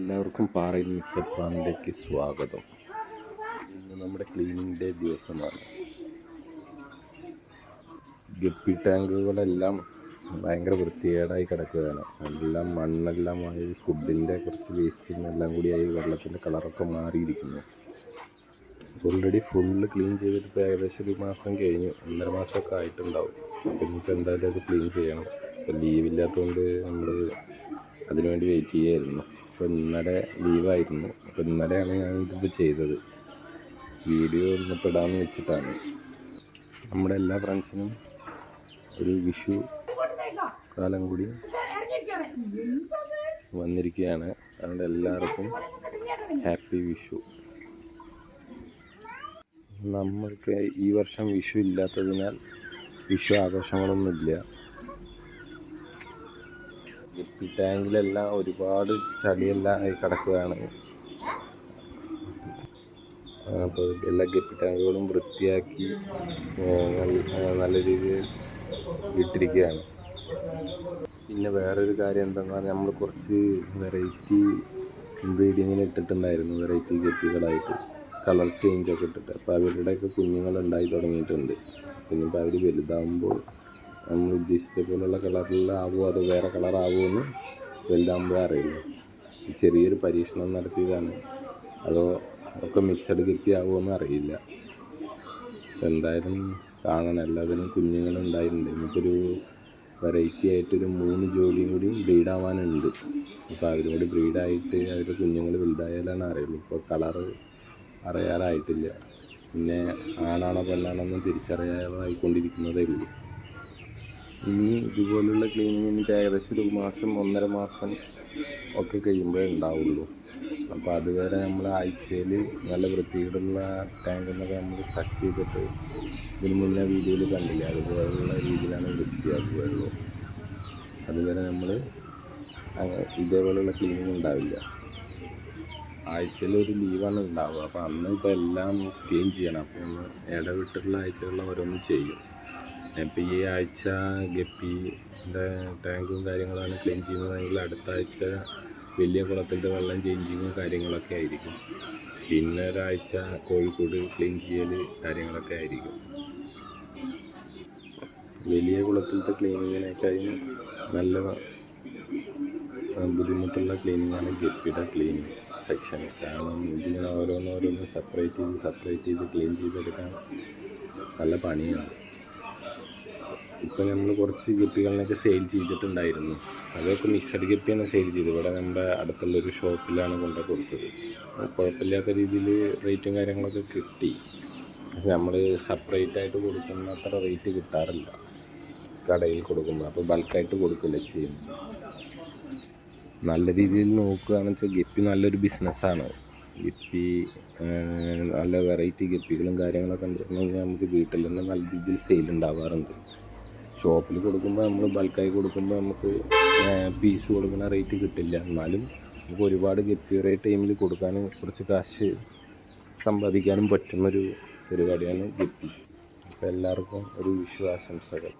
എല്ലാവർക്കും പാറയിൽ മിക്സഡ് ഫാമിലേക്ക് സ്വാഗതം. ഇന്ന് നമ്മുടെ ക്ലീനിങ് ഡേ ദിവസമാണ്. ഗപ്പി ടാങ്കുകളെല്ലാം ഭയങ്കര വൃത്തികേടായി കിടക്കുകയാണ്. എല്ലാം മണ്ണെല്ലാമായി ഫുഡിന്റെ കുറച്ച് വേസ്റ്റും എല്ലാം കൂടിയായി വെള്ളത്തിന്റെ കളറൊക്കെ മാറിയിരിക്കുന്നു. ഓൾറെഡി ഫുള്ള് ക്ലീൻ ചെയ്തിട്ട് ഇപ്പോൾ ഏകദേശം ഒരു മാസം കഴിഞ്ഞു. ഒന്നര മാസമൊക്കെ ആയിട്ടുണ്ടാവും. ഇനിയിപ്പോൾ എന്തായാലും അത് ക്ലീൻ ചെയ്യണം. ഇപ്പോൾ ലീവില്ലാത്തതുകൊണ്ട് നമ്മൾ അതിനുവേണ്ടി വെയിറ്റ് ചെയ്യായിരുന്നു അപ്പോൾ ഇന്നലെ ലീവായിരുന്നു. അപ്പോൾ ഇന്നലെയാണ് ഞാൻ ഇതിപ്പോൾ ചെയ്തത്. വീഡിയോ ഒന്ന് പെടാമെന്ന് വെച്ചിട്ടാണ്. നമ്മുടെ എല്ലാ ഫ്രണ്ട്സിനും ഒരു വിഷു കാലം കൂടി വന്നിരിക്കുകയാണ്. അതുകൊണ്ട് എല്ലാവർക്കും ഹാപ്പി വിഷു. നമ്മൾക്ക് ഈ വർഷം വിഷു ഇല്ലാത്തതിനാൽ വിഷു ആഘോഷങ്ങളൊന്നുമില്ല. ഗപ്പി ടാങ്കിലെല്ലാം ഒരുപാട് ചളിയെല്ലാം കിടക്കുകയാണ്. അപ്പോൾ എല്ലാ ഗപ്പി ടാങ്കുകളും വൃത്തിയാക്കി നല്ല- രീതിയിൽ ഇട്ടിരിക്കുകയാണ്. പിന്നെ വേറൊരു കാര്യം എന്താണെന്ന് പറഞ്ഞാൽ നമ്മൾ കുറച്ച് വെറൈറ്റി ബ്രീഡിങ്ങിന് ഇട്ടിട്ടുണ്ടായിരുന്നു വെറൈറ്റി ഗപ്പികളായിട്ട് കളർ ചേഞ്ച് ഒക്കെ ഇട്ടിട്ട്. അപ്പോൾ അവരുടെയൊക്കെ കുഞ്ഞുങ്ങൾ ഉണ്ടായി തുടങ്ങിയിട്ടുണ്ട്. പിന്നെ ഇപ്പോൾ അവർ വലുതാകുമ്പോൾ നമ്മൾ ഉദ്ദേശിച്ച പോലുള്ള കളറിലാവുമോ അതോ വേറെ കളറാവുമോ എന്ന് വലുതാകുമ്പോഴേ അറിയുള്ളൂ ചെറിയൊരു പരീക്ഷണം നടത്തിയതാണ്. അതോ ഒക്കെ മിക്സഡ് കിട്ടിയാവോ എന്ന് അറിയില്ല. എന്തായാലും കാണണം. എല്ലാത്തിനും കുഞ്ഞുങ്ങളുണ്ടായിട്ടുണ്ട്. ഒരു വെറൈറ്റി ആയിട്ടൊരു മൂന്ന് ജോലിയും കൂടി ബ്രീഡാവാനുണ്ട് അപ്പോൾ അവരും കൂടി ബ്രീഡായിട്ട് അവരുടെ കുഞ്ഞുങ്ങൾ വലുതായാലാണ് അറിയുള്ളൂ. ഇപ്പോൾ കളറ് അറിയാറായിട്ടില്ല. പിന്നെ ആണാണോ പെണ്ണാണോ എന്ന് തിരിച്ചറിയാറായിക്കൊണ്ടിരിക്കുന്നതേ ഉള്ളൂ. ഇനി ഇതുപോലുള്ള ക്ലീനിങ് എനിക്ക് ഏകദേശം ഒരു മാസം ഒന്നര മാസം ഒക്കെ കഴിയുമ്പോഴേ ഉണ്ടാവുള്ളൂ. അപ്പോൾ അതുവരെ നമ്മൾ ആഴ്ചയിൽ നല്ല വൃത്തിയിലുള്ള ടാങ്കെന്നൊക്കെ നമ്മൾ സക്ക് ചെയ്തിട്ട് ഇതിന് മുന്നേ വീഡിയോയിൽ കണ്ടില്ല? അതുപോലുള്ള രീതിയിലാണ് വൃത്തിയാക്കുകയുള്ളൂ അതുവരെ നമ്മൾ ഇതേപോലെയുള്ള ക്ലീനിങ് ഉണ്ടാവില്ല. ആഴ്ചയിൽ ഒരു ലീവാണ് ഉണ്ടാവുക. അപ്പോൾ അന്ന് ഇപ്പോൾ എല്ലാം ക്ലീൻ ചെയ്യണം. അപ്പോൾ നമ്മൾ ഇടവിട്ടുള്ള ആഴ്ചകളിൽ ഓരോന്നും ചെയ്യും. ഇപ്പോൾ ഈ ആഴ്ച ഗപ്പിന്റെ ടാങ്കും കാര്യങ്ങളാണ് ക്ലീൻ ചെയ്യുന്നതെങ്കിൽ അടുത്ത ആഴ്ച വലിയ കുളത്തിന്റെ വെള്ളം ചേഞ്ചിങ്ങും കാര്യങ്ങളൊക്കെ ആയിരിക്കും. പിന്നെ ഒരാഴ്ച കോഴിക്കോട് ക്ലീൻ ചെയ്യൽ കാര്യങ്ങളൊക്കെ ആയിരിക്കും. വലിയ കുളത്തിലത്തെ ക്ലീനിങ്ങിനേക്കാളും നല്ല ബുദ്ധിമുട്ടുള്ള ക്ലീനിങ്ങാണ് ഗപ്പിയുടെ ക്ലീനിങ് സെക്ഷൻ. കാരണം ഇതിങ്ങനെ ഓരോന്നോരോന്ന് സെപ്പറേറ്റ് ചെയ്ത് സെപ്പറേറ്റ് ചെയ്ത് ക്ലീൻ ചെയ്തെടുക്കാൻ നല്ല പണിയാണ്. ഇപ്പം നമ്മൾ കുറച്ച് ഗപ്പികളിനൊക്കെ സെയിൽ ചെയ്തിട്ടുണ്ടായിരുന്നു. അതൊക്കെ മിക്സഡ് ഗപ്പിയാണ് സെയിൽ ചെയ്തത്. ഇവിടെ നമ്മുടെ അടുത്തുള്ളൊരു ഷോപ്പിലാണ് കൊണ്ടു കൊടുത്തത്. കുഴപ്പമില്ലാത്ത രീതിയിൽ റേറ്റും കാര്യങ്ങളൊക്കെ കിട്ടി. പക്ഷെ നമ്മൾ സെപ്പറേറ്റ് ആയിട്ട് കൊടുക്കുന്ന അത്ര റേറ്റ് കിട്ടാറില്ല. കടയിൽ കൊടുക്കുമ്പോൾ അപ്പോൾ ബൾക്കായിട്ട് കൊടുക്കില്ല ചെയ്യുന്നത് നല്ല രീതിയിൽ നോക്കുകയാണെന്ന് വെച്ചാൽ ഗപ്പി നല്ലൊരു ബിസിനസ്സാണ് ഗപ്പി നല്ല വെറൈറ്റി ഗപ്പികളും കാര്യങ്ങളൊക്കെ ഉണ്ടെങ്കിൽ നമുക്ക് വീട്ടിൽ തന്നെ നല്ല രീതിയിൽ സെയിൽ ഉണ്ടാവാറുണ്ട്. ഷോപ്പിൽ കൊടുക്കുമ്പോൾ നമ്മൾ ബൾക്കായി കൊടുക്കുമ്പോൾ നമുക്ക് പീസ് കൊടുക്കുന്ന റേറ്റ് കിട്ടില്ല. എന്നാലും നമുക്ക് ഒരുപാട് ഒരേ ടൈമിൽ കൊടുക്കാനും കുറച്ച് കാശ് സമ്പാദിക്കാനും പറ്റുന്നൊരു പരിപാടിയാണ് ഗപ്പി അപ്പോൾ എല്ലാവർക്കും ഒരു വിഷു ആശംസകൾ